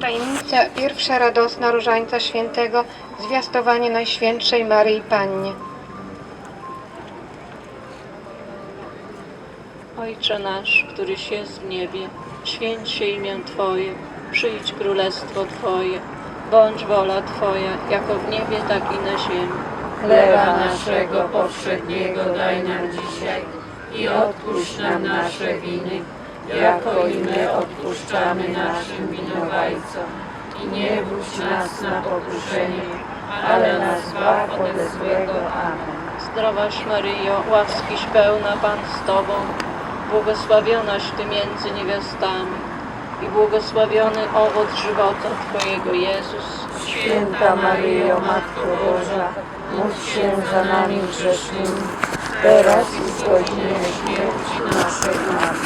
Tajemnica pierwsza radosna Różańca Świętego, zwiastowanie Najświętszej Maryi Pannie. Ojcze nasz, któryś jest w niebie, święć się imię Twoje, przyjdź królestwo Twoje, bądź wola Twoja, jako w niebie, tak i na ziemi. Chleba naszego powszedniego daj nam dzisiaj i odpuść nam nasze winy, jako i my odpuszczamy naszym winowajcom. I nie wódź nas na pokuszenie, ale nas zbaw ode złego. Amen. Zdrowaś Maryjo, łaskiś pełna Pan z Tobą, błogosławionaś Ty między niewiastami i błogosławiony owoc żywota Twojego Jezus. Święta Maryjo, Matko Boża, módl się za nami grzesznymi, teraz i w godzinę śmierci naszej. Amen.